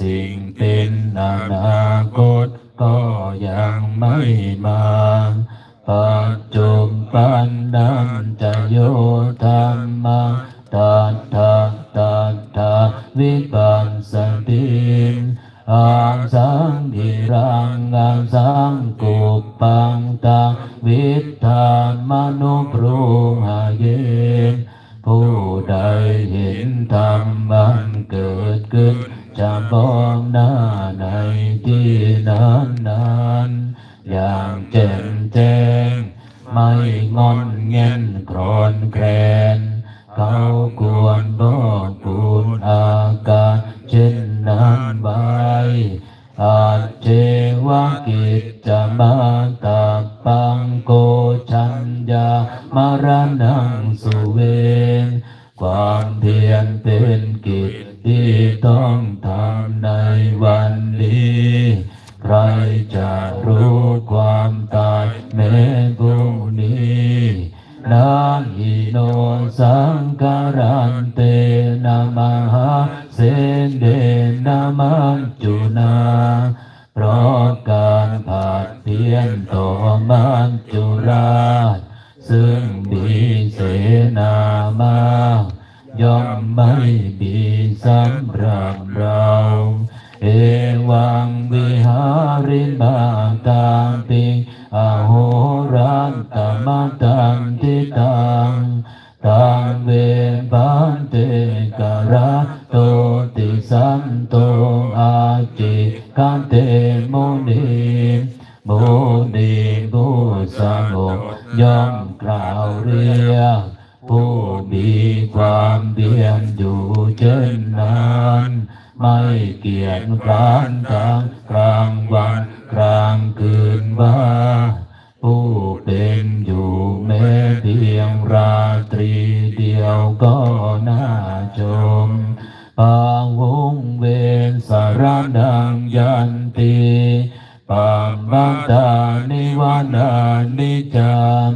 สิ่งเป็นอนาคตก็ยังไม่มาปัจจุบันนั้นจะโย ม่งอนเงินกรอนแคล น สมุย่อมกล่าวเรียกผู้มีความเพียรอยู่เช่นนั้นไม่เกียจคร้านทางกลางวันกลางคืนว่าผู้เป็นอยู่แม้เพียงราตรีเดียวก็น่าชมปางวงเวนสารดังยันตีปามบังตานิวานา จัง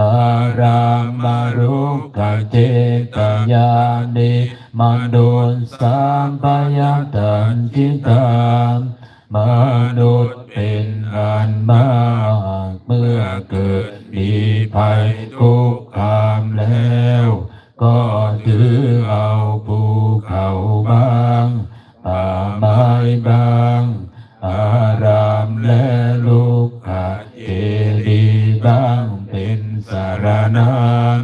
อารามมารุกขเจกยานิมันโดนสามปยตันจิตามมนุษย์เป็นอันมากเมื่อเกิดมีภัยคุกคามแล้ว ก็ถือเอาภูเขาบางป่าไม้บ้าง นัง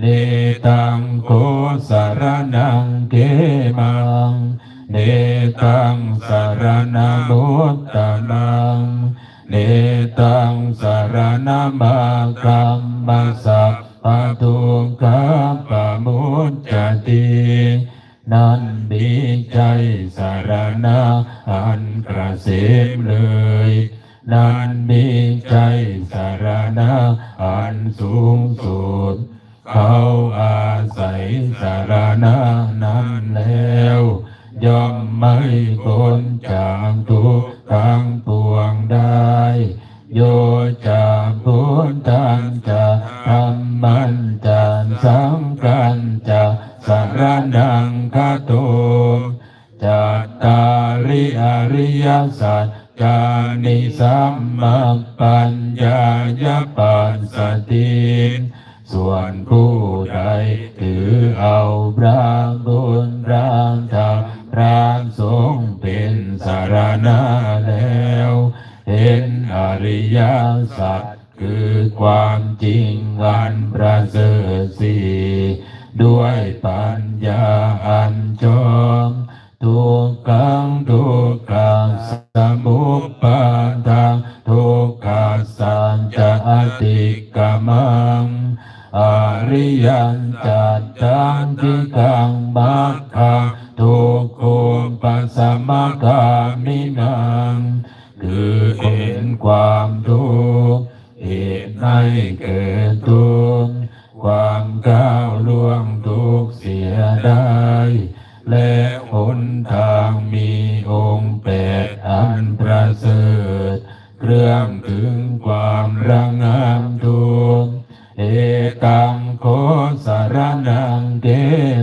เนตังโคสารนังเกมังเนตังสารนามุตตะมังเนตังสารนามาคัมมาสัพพะทุกขปะมุจจตินันมีใจสารณะอันกระเสมเลย นั้นมีใจสารณะอันสูงสุด เขาอาศัยสารณะนั้นแล้ว ย่อมไม่พ้นจากทุกข์ทั้งปวงได้ โยจะพ้นทางจะทำมันจะสังกันจะสารนังคาโตจัตตาริอริยสัจ จานิสัมมาปัญญายปัสสติส่วนผู้ใดถือเอาพระบุญพระธรรมพระสงฆ์เป็นสารณะแล้ว เห็นอริยสัจคือความจริงวันประเสริฐสีด้วยปัญญาอันชอบ ทุกขังทุกขังสมุปปาทังทุกขสัญจะอติกามังอริยันจัตตังทิกังบัคคังทุกขุปสมะก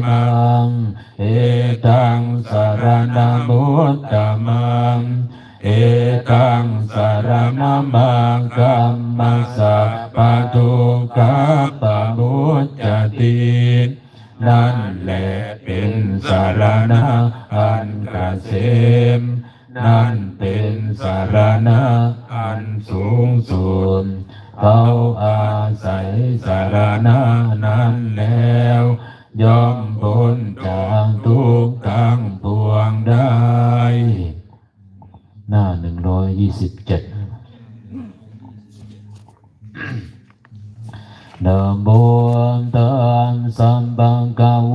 มังเอตังสารนามุตตมังเอกังสารณมังกัมมัสสะปะทุกขปะมุจจตินั่นแหละเป็นสารณะอันเกษมนั่นเป็นสารณะอันสูงสุดเขาอาศัยสารณะนั้นแล้ว ย่อมพ้นจากทุกข์ทั้งปวงได้ หน้าหนึ่งร้อยยี่สิบเจ็ดนะโมตัมสัมปังกาว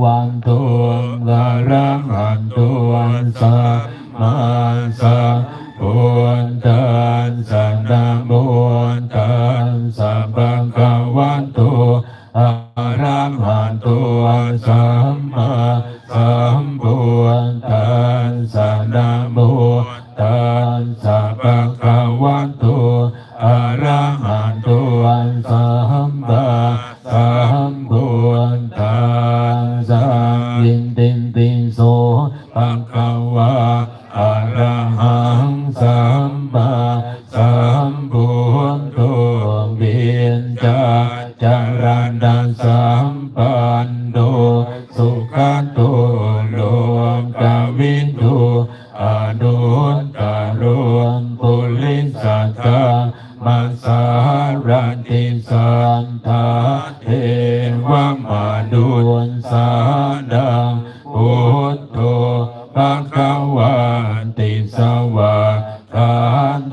ะยิ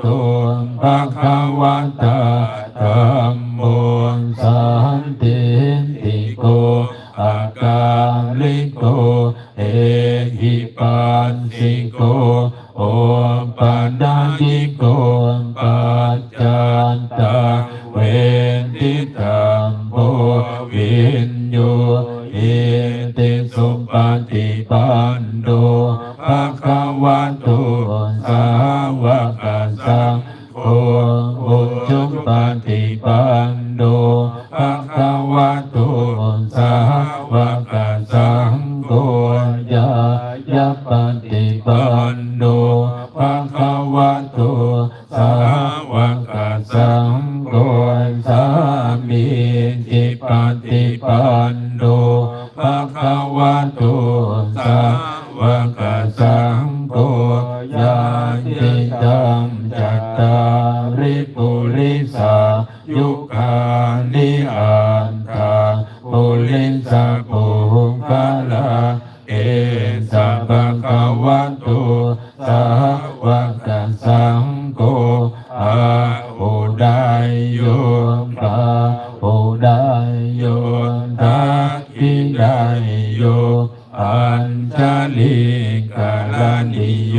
ตภะคะวันตาธรรมโมสันติติโกอากาลิโกเอหิปันสิโก สาวกสั สังโฆอาโอไดโยปาโอไดโยทักขิไดโยอัญชลิกาลานิโย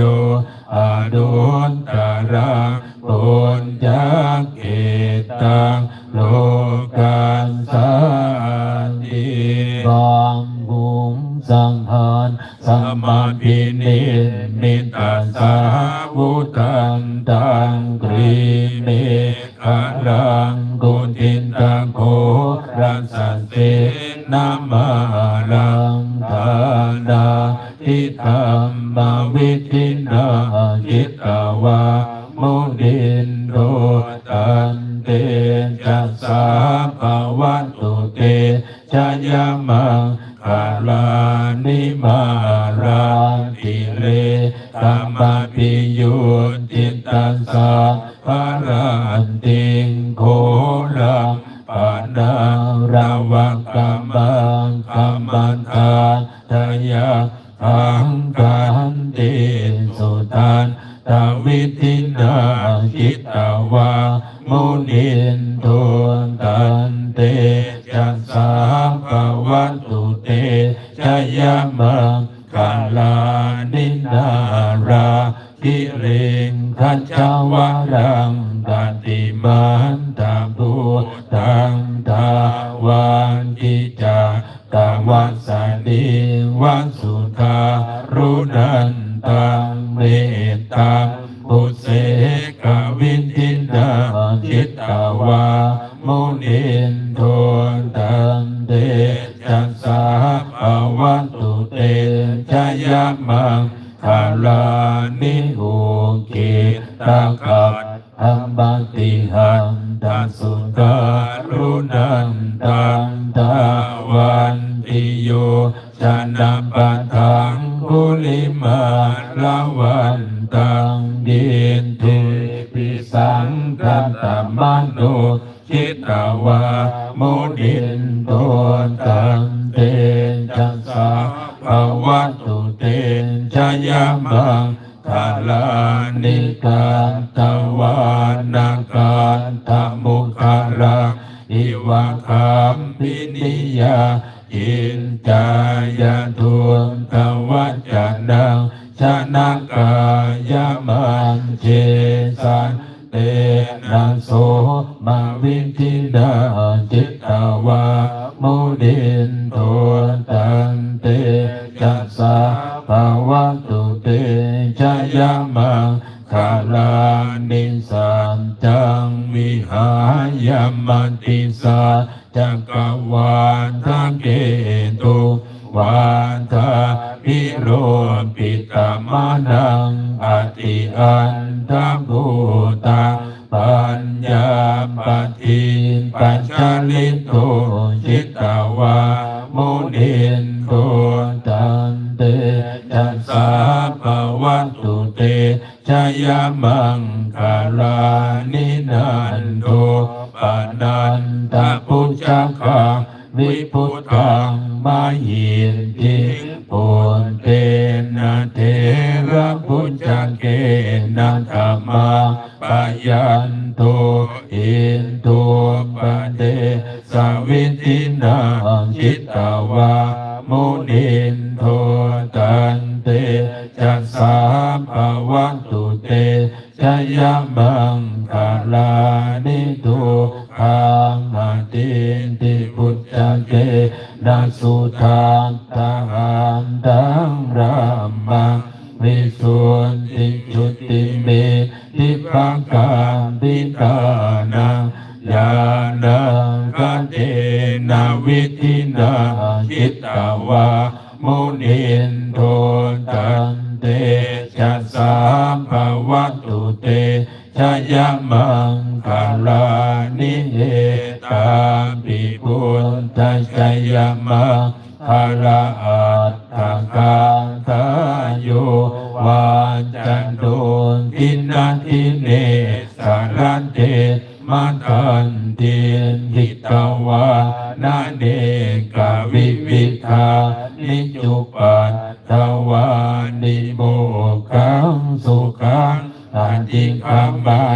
อดุตตรัง นามารังทานาทิธรรมวิธินาจิตตวามุดินโดตันเตจัสสาภาวันตุเตชยามังคาลานิมาราติเรตัมปิยุนจิตตัสสะภารันติงโคลังปานาราวังกัมบั งกัมมันตาทยาอังกันติสุตันตวิทินาจิตตวามุนินโทตันเตจัสสาภวันตุเตชยมังกาลานินารากิเรงทัชวารังกันติมันตังพุตังทาวันกิจา กาวัสดีวัสุทารุนันตังเมตตาปุเสกวินทินดาจิตตวามุนินโทตันเดจัสสา มังกาลานิกาตวานาการธมุคาราอิวะคามปินิยาอินจายาทุนตวัจจนังชนะกายมันเจสัน เตนะโสมาวินทิดาจิตตาวาโมดินโทตันเตจัสสาภาวะตุเตชะยามังคาลานิสันจังวิหายามันติสาจักรวาลทังเกตุวานทาพิโรปิตามานังอติอัน ทังภูตังปัญญาปฏิปัญชลิโตจิตตวามุนินโทตันเตจัสสาภวัตุเตชยมังคาลานินันโทปานันตพุชาคัง วิพุทธังมายินทิปุนเตนะเทระพุจจเกนะธรรมาปยันโตอินโทปเตสวิตินังจิตตวามุนินโทตัน เตจัสสาภวันตุเตชยมังคาลานิทุขังอาตินติพุทธเกนะสุทังตังตังรัมมังวิสุทธิจุติเมทิปังการติตานังญาณังกันเตนะวิธินาจิตตวามุนิน โทตันเตจัสสาภวัตุเตชยมังคาลานิเอตาปิปุตตะชยมังคาลาอัตถกาทายโยวาจันโดนทินันทิเนสารันเตมัทันเตียนหิตวานาเนกาวิวิทานิจุปัน ทวานิโมกังสุขังอันจิงคำบา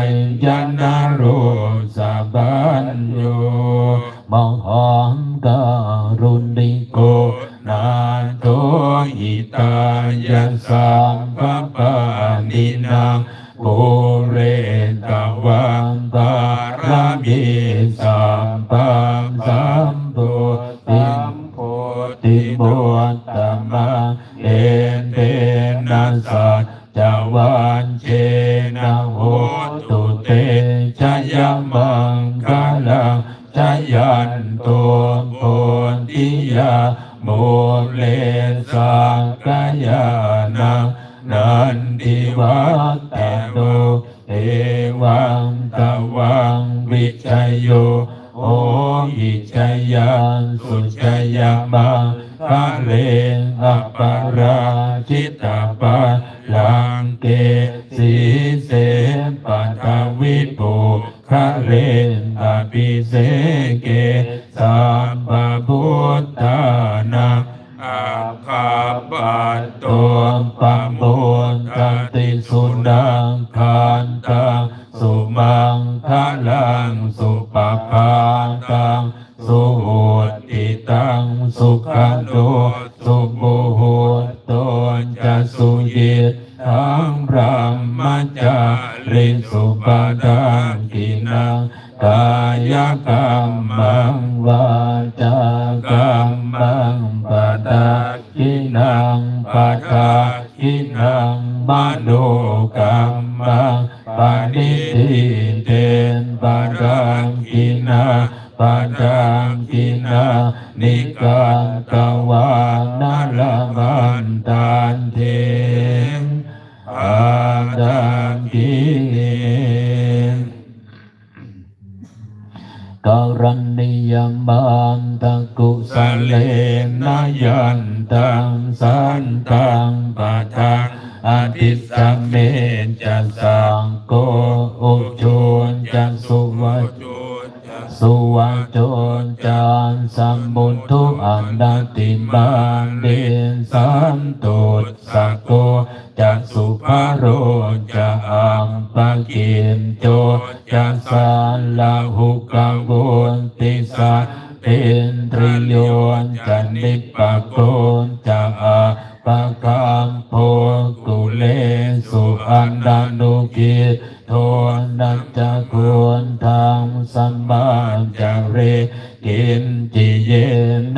ลังชยันโตโพธิยาโมเลสังกายานังนันทิวัตตโนเอวังตวังวิจัยโยโอหิจยันสุจยามังคาเลอปราชิตาปาลังเกสีเสปัตวิปุคาเล ภิเสเกสัมปพุทธานังอาคาปัตโตปัมบุญกติสุนัง ดังกินาปะดังกินานิกันตวานาลมันตันเทอาดังกิกรณิยมันตะกุสเลนยันตังสันตังปะทัง อาทิสสมเมจะสังโกอุชุนจะสุวัจสุวัจนจานสัมบุทุอันดาติบานเดนสันตุตสะโกจะสุภาโรจะอัมปะกิมโจจะสาลาหุกังบุญติสัตเป็นตริโยนจะนิปปะโกนจะอา ปะกามโพกุเลสุอันดานุกิจโทนัจจะควรทางสัมบาจาเรกินจิเย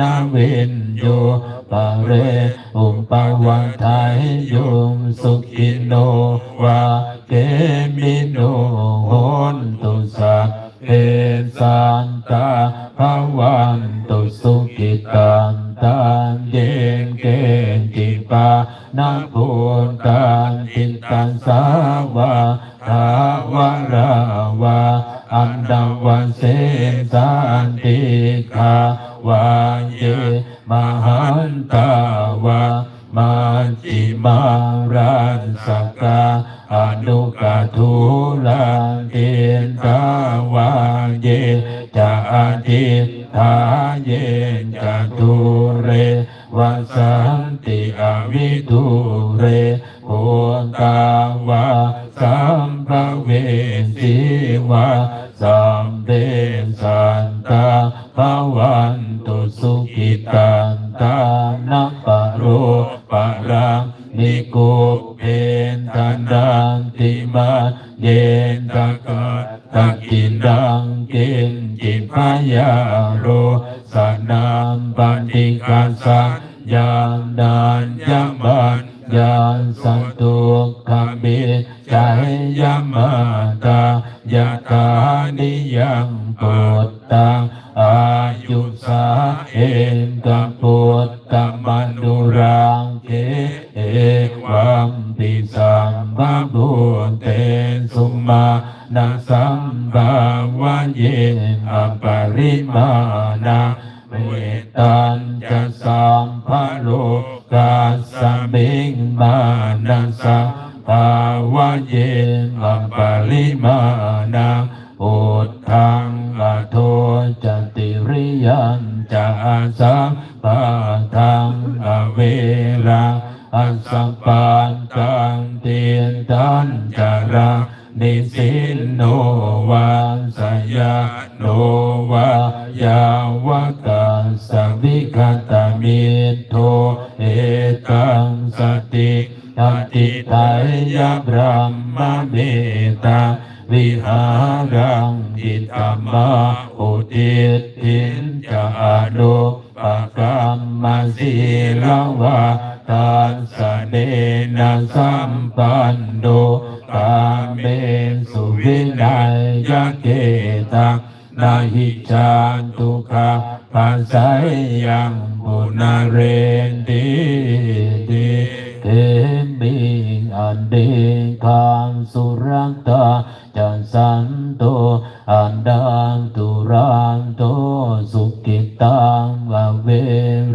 นาเวนโยปะเรอุปวัฏไทยยุมสุขิโนวาเกมิโนโหนตุสัพเพสันตา สันติอวิทุเรโอกาวาสัมภเวสีวาสัมเดสันตาภวันตุสุขิตันตานัปโรปะรังนิโกเพนทันดังติมาเยนตะกะตะกินดังกินจิพายาโรสนามปันติกาสัง ยานดานยามบันยานสันตุขบิใจยามาตายาตานิยังปุตตังอายุสาเอนกัมปุตตมนุรังเกเอวัมปิสัมบาบุเตสุมานาสัมบาวะเยอปริมาณา เวตันจะสัมภโลกาสมิงมานัสสะภาวะเยอปริมาณาอุทธังอโทจติริยันจะอาสัมปะทังอเวราอัสสปานกังเตียนตันจารานิสินโนวันสยา โนวายาวกาสวิคตามิโทเอตังสติอติไตยบรมมเมตาวิหารังอิตตมาอุทิศทินจะอนุปกรรมสีลวะตาสเดนะสัมปันโนกาเมสุวินัยยะเกตัง นาหิจาตุคาปัสสยยังบุนาเรนติติเทมิงอันเดคังสุรังตาจันสันโตอันดังตุรังโตสุกิตังวะเว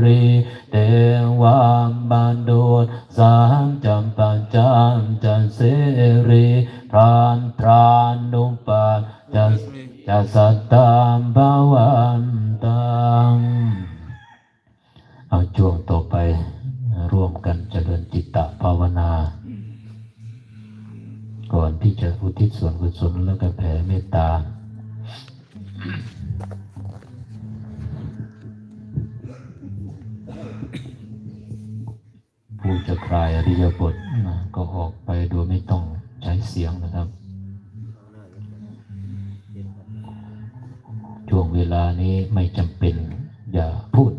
รีเตวามบันโดสังจัมปัญจันจันเสรีพรานพรานนุปาจัส จัสสัตตามภวันตังเอาช่วงต่อไปร่วมกันเจริญจิตตภาวนา ก่อนที่จะอุทิศส่วนกุศลแล้วก็แผ่เมตตาผู้จะคลายอริยบทก็ออกไปโดยไม่ต้องใช้เสียงนะครับ ช่วงเว ลานี้ไม่จำเป็น อย่าพูด